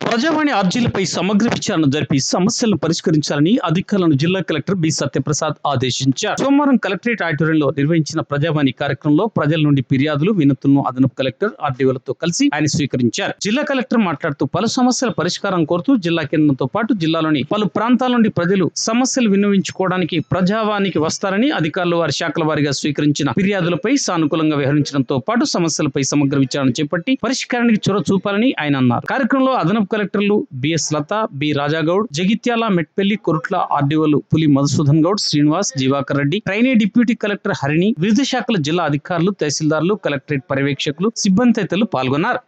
ప్రజావాణి అర్జీలపై సమగ్ర విచారణ జరిపి సమస్యలను పరిష్కరించాలని అధికారులను జిల్లా కలెక్టర్ బి సత్యప్రసాద్ ఆదేశించారు. సోమవారం కలెక్టరేట్ ఆడిటోరియంలో నిర్వహించిన ప్రజావాణి కార్యక్రమంలో ప్రజల నుండి ఫిర్యాదులు వినతులను అదనపు కలెక్టర్ ఆర్డీఓలతో కలిసి ఆయన స్వీకరించారు. జిల్లా కలెక్టర్ మాట్లాడుతూ పలు సమస్యల పరిష్కారం కోరుతూ జిల్లా కేంద్రంతో పాటు జిల్లాలోని పలు ప్రాంతాల నుండి ప్రజలు సమస్యలు విన్నవించుకోవడానికి ప్రజావానికి వస్తారని అధికారులు వారి శాఖల వారిగా స్వీకరించిన ఫిర్యాదులపై సానుకూలంగా వ్యవహరించడంతో పాటు సమస్యలపై సమగ్ర విచారణ చేపట్టి పరిష్కారానికి చొరవ చూపాలని ఆయన అన్నారు. కార్యక్రమంలో అదనపు కలెక్టర్లు B S Latha B Raja Goud Jagtial Metpally Korutla ఆర్డీఓలు Puli Madhusudan Goud Srinivas Jivakar Reddy trainee deputy collector Harini వివిధ శాఖల జిల్లా అధికారులు తహసీల్దార్లు కలెక్టరేట్ పర్యవేక్షకులు సిబ్బంది తదితరులు పాల్గొన్నారు.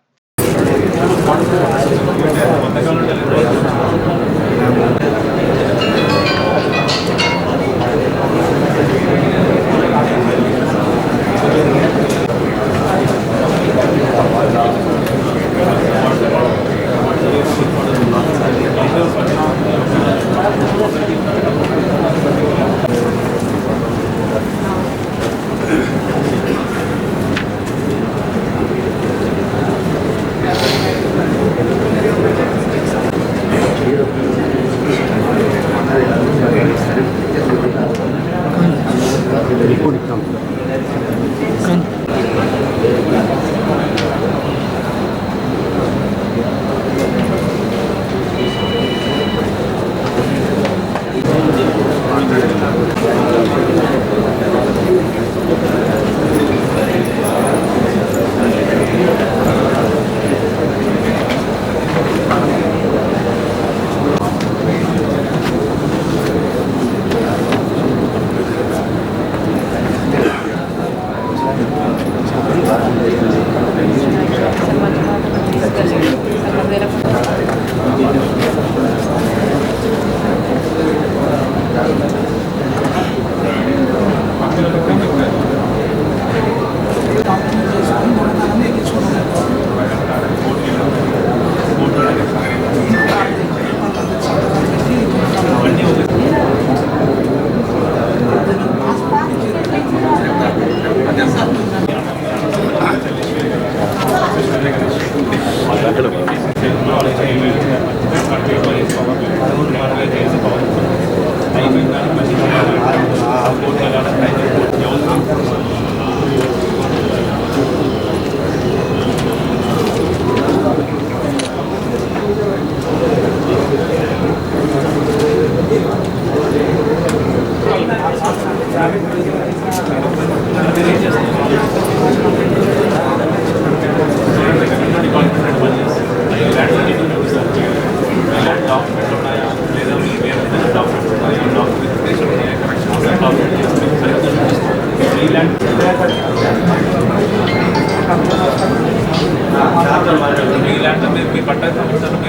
feels phenomenal. ఇలాంటి మీరు మీ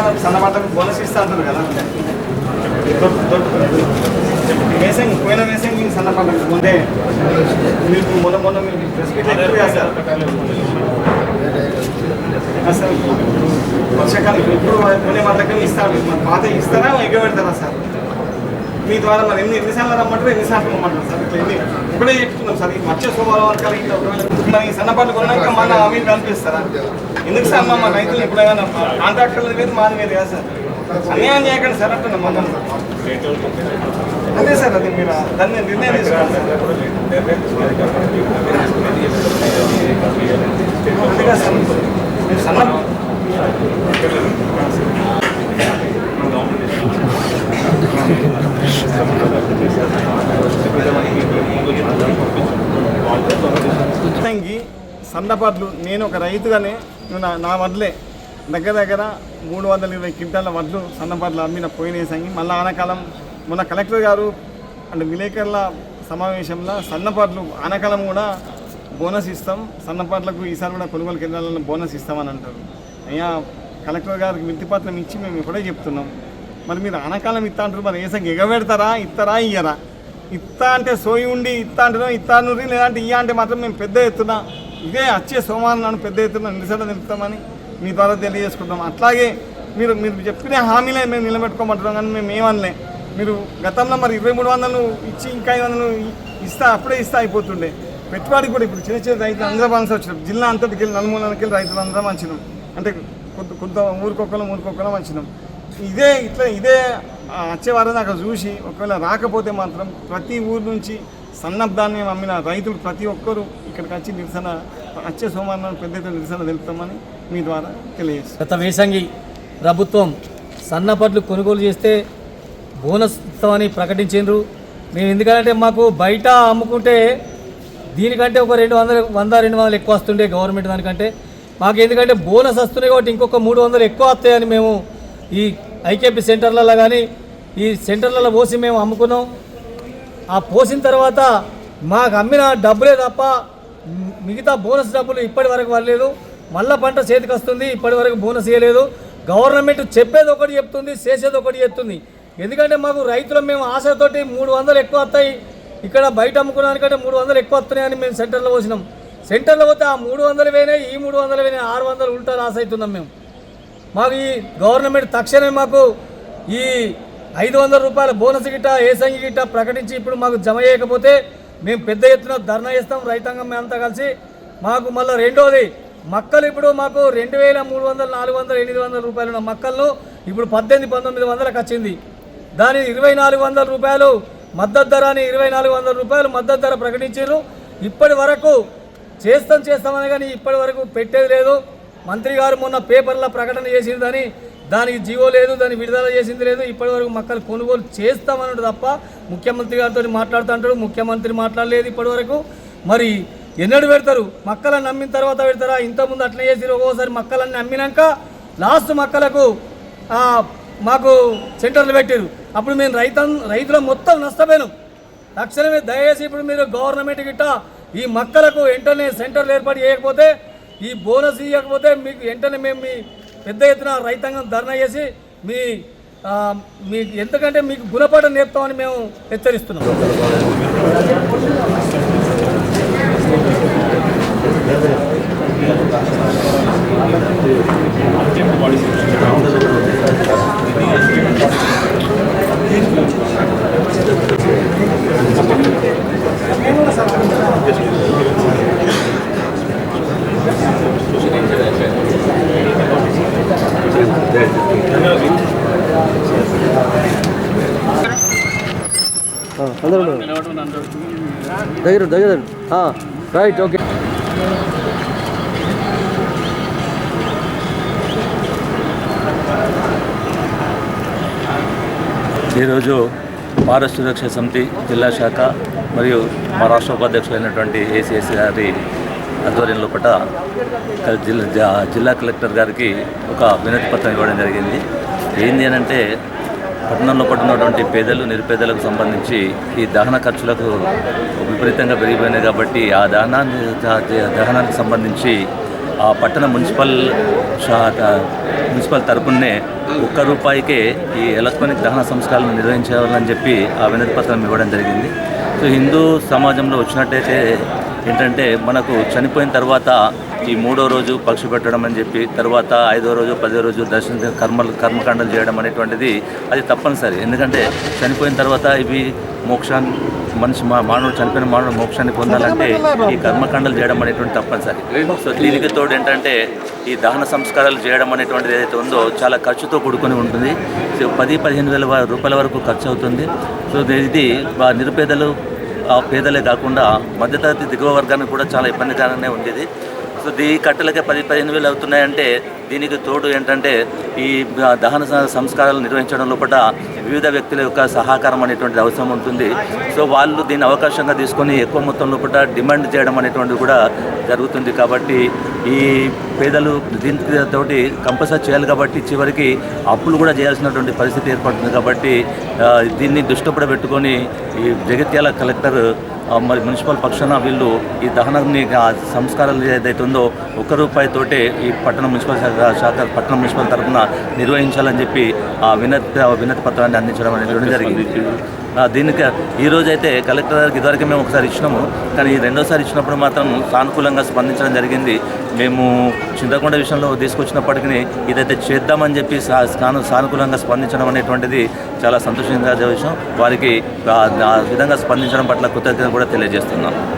వర్షాకాలం సన్నబడ్డకు బోనస్ ఇస్తా అంటారు కదా. వేసంగి పోయిన వేసంగి సన్నపడ్డకు ముందే మీకు మొన్న మొన్న మీరు ప్రెస్ మీట్ ఎక్కువ చేస్తారు అసలు వర్షాకాలం ఇప్పుడు కొనే వాళ్ళకి ఇస్తారు పాత ఇస్తారా ఎగ్గ పెడతారా సార్? మీ ద్వారా మరి ఎన్ని ఎన్నిసార్లు రమ్మంటారు ఎన్నిసార్లు రమ్మంటారు సార్? ఇట్లా ఎన్ని ఇప్పుడే చెప్తున్నాం సార్ ఈ వచ్చే సోమవారం వరకు ఇట్లా ఒకవేళ ఈ సన్నపాట్లు కొన్నాక మన అవి కనిపిస్తారా? ఎందుకు సార్ మా మా రైతులు ఎప్పుడైనా కాంట్రాక్టర్ల మీద మాది మీద కదా సార్? అన్యాయం చేయకండి సార్ అంటున్నాం మమ్మల్ని అదే సార్ అది మీరు దాన్ని నిర్ణయం తీసుకోండి సార్ అందుకే సార్ మీరు సన్న మొత్తంకి చేపట్లు నేను ఒక రైతుగానే నా నా వడ్లే. దగ్గర దగ్గర మూడు వందల ఇరవై క్వింటాల వడ్లు సన్నపాట్లు అమ్మిన పోయినేసాయి మళ్ళీ ఆనకాలం మొన్న కలెక్టర్ గారు అంటే విలేకరుల సమావేశంలో సన్నపాట్లు ఆనకాలం కూడా బోనస్ ఇస్తాం. సన్నపాట్లకు ఈసారి కూడా కొనుగోలు కేంద్రాలను బోనస్ ఇస్తామని అంటారు. అయ్యా కలెక్టర్ గారికి వింతిపత్రం ఇచ్చి మేము ఇప్పుడే చెప్తున్నాం. మరి మీరు ఆనకాలం ఇస్తా అంటారు మరి ఏసంగి ఎగబెడతారా? ఇస్తారా? ఇయ్యరా? ఇస్తా అంటే సోయి ఉండి ఇస్తా అంటున్నాం ఇత్తా లేదంటే ఇయ్య అంటే మాత్రం మేము పెద్ద ఎత్తున ఇదే వచ్చే సోమవారం నాడు పెద్ద ఎత్తున నిరసన నిలుపుతామని మీ ద్వారా తెలియజేసుకుంటాం. అట్లాగే మీరు మీరు చెప్పిన హామీలే మేము నిలబెట్టుకోమంటున్నాం కానీ మేము ఏమనలే. మీరు గతంలో మరి ఇరవై మూడు వందలు ఇచ్చి ఇంకా ఐదు వందలు ఇస్తా అప్పుడే ఇస్తా అయిపోతుండే. పెట్టుబడి కూడా ఇప్పుడు చిన్న చిన్న రైతులు అందరూ మనసు వచ్చినాం జిల్లా అంతటికి వెళ్ళి నలుమూలకి వెళ్ళి రైతులు అందరం మంచినాం. అంటే కొంత కొంత ఊరికొక్కలం ఊరికొక్కలం మంచినాం. ఇదే ఇట్లా ఇదే ఆ, వచ్చే చూసి ఒకవేళ రాకపోతే మాత్రం ప్రతి ఊరు నుంచి సన్నబ్ధాన్ని అమ్మిన రైతులు ప్రతి ఒక్కరూ ఇక్కడికి వచ్చి నిరసన వచ్చే సోమవారం పెద్ద ఎత్తున నిరసన తెలుపుతామని మీ ద్వారా తెలియజేస్తాం గత వేసంగి ప్రభుత్వం సన్నపట్లు కొనుగోలు చేస్తే బోనస్ ఇస్తామని ప్రకటించారు మేము ఎందుకంటే మాకు బయట అమ్ముకుంటే దీనికంటే ఒక రెండు వందలు వంద రెండు వందలు ఎక్కువ వస్తుండే గవర్నమెంట్ దానికంటే. మాకు ఎందుకంటే బోనస్ వస్తున్నాయి కాబట్టి ఇంకొక మూడు వందలు ఎక్కువ వస్తాయని మేము ఈ ఐకేపీ సెంటర్లలో కానీ ఈ సెంటర్లలో పోసి మేము అమ్ముకున్నాం. ఆ పోసిన తర్వాత మాకు అమ్మిన డబ్బులే తప్ప మిగతా బోనస్ డబ్బులు ఇప్పటి వరకు வரలేదు మళ్ళా పంట చేతికి వస్తుంది ఇప్పటి వరకు బోనస్ ఇవ్వలేదు గవర్నమెంట్ చెప్పేది ఒకటి చెప్తుంది చేసేది ఒకటి చెప్తుంది. ఎందుకంటే మాకు రైతులు మేము ఆశతోటి మూడు వందలు ఎక్కువ వస్తాయి. ఇక్కడ బయట అమ్ముకున్నానికంటే మూడు వందలు ఎక్కువ వస్తున్నాయని మేము సెంటర్లో పోసినాం. సెంటర్లో పోతే ఆ మూడు వందలు వేనే ఈ మూడు వందలు వేనే ఆరు వందలు ఉంటా లాస్ అవుతున్నాం మేము. మాకు ఈ గవర్నమెంట్ తక్షణమే మాకు ఈ ఐదు వందల రూపాయల బోనస్ గిట్ట ఏసంగి గిట్ట ప్రకటించి ఇప్పుడు మాకు జమ చేయకపోతే మేము పెద్ద ఎత్తున ధర్నా చేస్తాం రైతాంగం మేమంతా కలిసి. మాకు మళ్ళీ రెండోది మక్కలు ఇప్పుడు మాకు రెండు వేల మూడు వందల నాలుగు వందల ఎనిమిది వందల రూపాయలు ఉన్న మక్కలను ఇప్పుడు పద్దెనిమిది పంతొమ్మిది వందలకు వచ్చింది. దాని ఇరవై నాలుగు వందల రూపాయలు మద్దతు ధర అని ఇరవై నాలుగు వందల రూపాయలు మద్దతు ధర ప్రకటించారు. ఇప్పటి వరకు చేస్తాం చేస్తామని కానీ ఇప్పటి వరకు పెట్టేది లేదు. మంత్రి గారు మొన్న పేపర్లో ప్రకటన చేసిందని దానికి జీవో లేదు దాన్ని విడుదల చేసింది లేదు. ఇప్పటివరకు మక్కలు కొనుగోలు చేస్తామన్నాడు తప్ప ముఖ్యమంత్రి గారితో మాట్లాడుతుంటాడు ముఖ్యమంత్రి మాట్లాడలేదు ఇప్పటివరకు. మరి ఎన్నడు పెడతారు? మక్కలను నమ్మిన తర్వాత పెడతారా? ఇంతకుముందు అట్లా చేసి ఒక్కోసారి మక్కలన్నీ నమ్మినాక లాస్ట్ మక్కలకు మాకు సెంటర్లు పెట్టారు అప్పుడు మేము రైతం రైతుల మొత్తం నష్టపోయినాం. తక్షణమే దయచేసి ఇప్పుడు మీరు గవర్నమెంట్ గిట్ట ఈ మక్కలకు వెంటనే సెంటర్లు ఏర్పాటు చేయకపోతే ఈ బోనస్ ఇవ్వకపోతే మీకు వెంటనే మేము మీ పెద్ద ఎత్తున రైతాంగం ధర్నా చేసి మీ మీ ఎందుకంటే మీకు గుణపాఠం నేర్పుతామని మేము హెచ్చరిస్తున్నాం. అందరూ దగ్గర దగ్గర రైట్ ఓకే ఈరోజు భారత సురక్ష సమితి జిల్లా శాఖ మరియు మా రాష్ట్ర ఉపాధ్యక్షులైనటువంటి ఏసీఎస్ గారి ఆధ్వర్యంలో పట జిల్లా జా- జిల్లా కలెక్టర్ గారికి ఒక వినతి పత్రం ఇవ్వడం జరిగింది. ఏంది అని అంటే పట్టణంలో పట్టున్నటువంటి పేదలు నిరుపేదలకు సంబంధించి ఈ దహన ఖర్చులకు విపరీతంగా పెరిగిపోయినాయి కాబట్టి ఆ దహనాన్ని దహనానికి సంబంధించి ఆ పట్టణ మున్సిపల్ మున్సిపల్ తరపునే ఒక్క రూపాయికే ఈ ఎలక్ట్రానిక్ దహన సంస్కారాలను నిర్వహించాలని చెప్పి ఆ వినతి పత్రం ఇవ్వడం జరిగింది. సో హిందూ సమాజంలో వచ్చినట్టయితే ఏంటంటే మనకు చనిపోయిన తర్వాత ఈ మూడో రోజు పక్షి పెట్టడం అని చెప్పి తర్వాత ఐదో రోజు పదో రోజు దర్శన కర్మలు కర్మకాండలు చేయడం అనేటువంటిది అది తప్పనిసరి. ఎందుకంటే చనిపోయిన తర్వాత ఇవి మోక్షాన్ని మనిషి మా మానవుడు చనిపోయిన మానవుడు మోక్షాన్ని పొందాలంటే ఈ కర్మకాండలు చేయడం అనేటువంటి తప్పనిసరి. సో దీనికి తోడు ఏంటంటే ఈ దహన సంస్కారాలు చేయడం అనేటువంటిది ఏదైతే ఉందో చాలా ఖర్చుతో కూడుకొని ఉంటుంది. సో పది పదిహేను వేల రూపాయల వరకు ఖర్చు అవుతుంది. సో ఇది నిరుపేదలు పేదలే కాకుండా మధ్యతరగతి దిగువ వర్గానికి కూడా చాలా ఇబ్బందికరంగానే ఉంది సో దీ కట్టెలకే పది పదిహేను వేలు అవుతున్నాయంటే దీనికి తోడు ఏంటంటే ఈ దహన సంస్కారాలు నిర్వహించడం లోపల వివిధ వ్యక్తుల యొక్క సహకారం అనేటువంటి అవసరం ఉంటుంది. సో వాళ్ళు దీన్ని అవకాశంగా తీసుకొని ఎక్కువ మొత్తం లోపల డిమాండ్ చేయడం అనేటువంటిది కూడా జరుగుతుంది కాబట్టి ఈ పేదలు దీనికి తోటి కంపల్సరీ చేయాలి కాబట్టి చివరికి అప్పులు కూడా చేయాల్సినటువంటి పరిస్థితి ఏర్పడుతుంది కాబట్టి దీన్ని దృష్టిలో పెట్టుకొని ఈ జగిత్యాల కలెక్టర్ మరి మున్సిపల్ పక్షాన వీళ్ళు ఈ దహనాన్ని సంస్కారాలు ఏదైతే ఉందో ఒక్క రూపాయితోటే ఈ పట్టణ మున్సిపల్ శాఖ శాఖ పట్టణ మున్సిపల్ తరఫున నిర్వహించాలని చెప్పి ఆ వినతి వినతి పత్రాన్ని అందించడం అనేది జరిగింది. దీనికి ఈ రోజైతే కలెక్టర్ గారికి ఇదివరకు మేము ఒకసారి ఇచ్చినాము. కానీ ఈ రెండోసారి ఇచ్చినప్పుడు మాత్రం సానుకూలంగా స్పందించడం జరిగింది. మేము చింతకొండ విషయంలో తీసుకొచ్చినప్పటికీ ఇదైతే చేద్దామని చెప్పి సా- సాను- సానుకూలంగా స్పందించడం అనేటువంటిది చాలా సంతోషంగా విషయం. వారికి ఆ ఆ విధంగా స్పందించడం పట్ల కృతజ్ఞత కూడా తెలియజేస్తున్నాం.